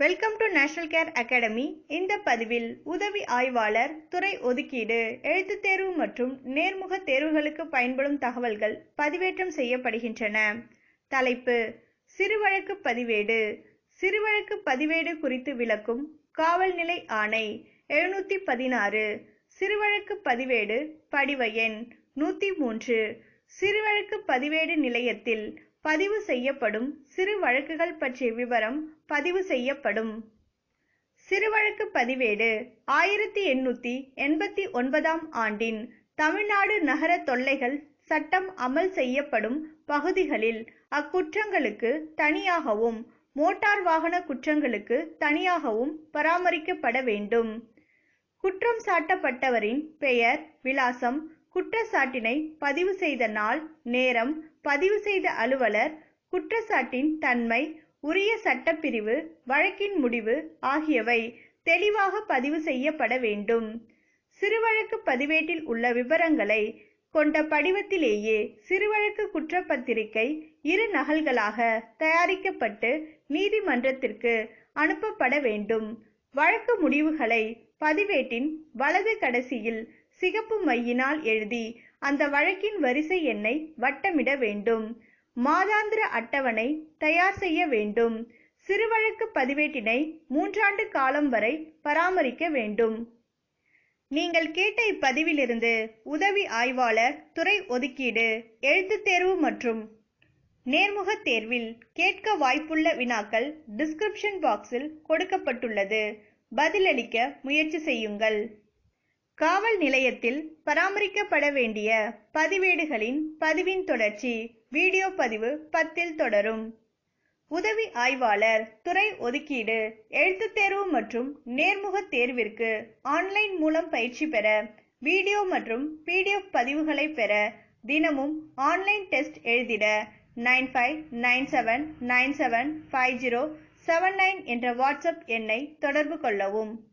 Welcome to national care academy இந்த பதிவில் உதவி ஆய்வாளர் துறை ஒதுக்கீடு எழுத்துத் தேர்வு மற்றும் நேர்முக தேர்வுகளுக்கு பயன்படும் தகவல்கள் பதிவேற்றம் செய்யப்படுகின்றன. தலைப்பு சிறுவழக்கு பதிவேடு. சிறுவழக்கு பதிவேடு குறித்து விளக்கும் காவல் நிலை ஆணை எழுநூத்தி பதினாறு. சிறுவழக்கு பதிவேடு படிவ எண் நூத்தி மூன்று. சிறுவழக்கு பதிவேடு நிலையத்தில் பதிவு செய்யப்படும் சிறு வழக்குகள் பற்றிய விவரம் பதிவு செய்யப்படும். சிறுவழக்கு பதிவேடு ஆயிரத்தி எண்ணூத்தி எண்பத்தி ஒன்பதாம் ஆண்டின் தமிழ்நாடு நகர தொல்லைகள் சட்டம் அமல் செய்யப்படும் பகுதிகளில் அக்குற்றங்களுக்கு தனியாகவும் மோட்டார் வாகன குற்றங்களுக்கு தனியாகவும் பராமரிக்கப்பட வேண்டும். குற்றம் சாட்டப்பட்டவரின் பெயர் விலாசம் குற்றச்சாட்டினை பதிவு செய்த நாள் நேரம் பதிவு செய்த அலுவலர் குற்றச்சாட்டின் தன்மை உரிய சட்டப்பிரிவு வழக்கின் முடிவு ஆகியவை தெளிவாக பதிவு செய்யப்பட வேண்டும். சிறுவழக்கு பதிவேட்டில் உள்ள விவரங்களை கொண்ட படிவத்திலேயே சிறுவழக்கு குற்றப்பத்திரிகை இரு நகல்களாக தயாரிக்கப்பட்டு நீதிமன்றத்திற்கு அனுப்பப்பட வேண்டும். வழக்கு முடிவுகளை பதிவேட்டின் வலது கடைசியில் சிகப்பு மையினால் எழுதி அந்த வழக்கின் வரிசை எண்ணை வட்டமிட வேண்டும். மாதாந்திர அட்டவணை தயார் செய்ய வேண்டும். சிறுவழக்கு பதிவேட்டினை மூன்றாண்டு காலம் வரை பராமரிக்க வேண்டும். நீங்கள் கேட்ட இப்பதிவிலிருந்து உதவி ஆய்வாளர் துறை ஒதுக்கீடு எழுத்துத் தேர்வு மற்றும் நேர்முக தேர்வில் கேட்க வாய்ப்புள்ள வினாக்கள் டிஸ்கிரிப்ஷன் பாக்ஸில் கொடுக்கப்பட்டுள்ளது. பதிலளிக்க முயற்சி செய்யுங்கள். காவல் நிலையத்தில் பராமரிக்கப்பட வேண்டிய பதிவேடுகளின் பதிவின் தொடர்ச்சி வீடியோ பதிவு பத்தில் தொடரும். உதவி ஆய்வாளர் துறை ஒதுக்கீடு எழுத்துத் தேர்வு மற்றும் நேர்முக தேர்விற்கு ஆன்லைன் மூலம் பயிற்சி பெற வீடியோ மற்றும் பிடிஎஃப் பதிவுகளை பெற தினமும் online test எழுதிட nine five nine seven nine seven five zero seven nine என்ற வாட்ஸ்அப் எண்ணை தொடர்பு கொள்ளவும்.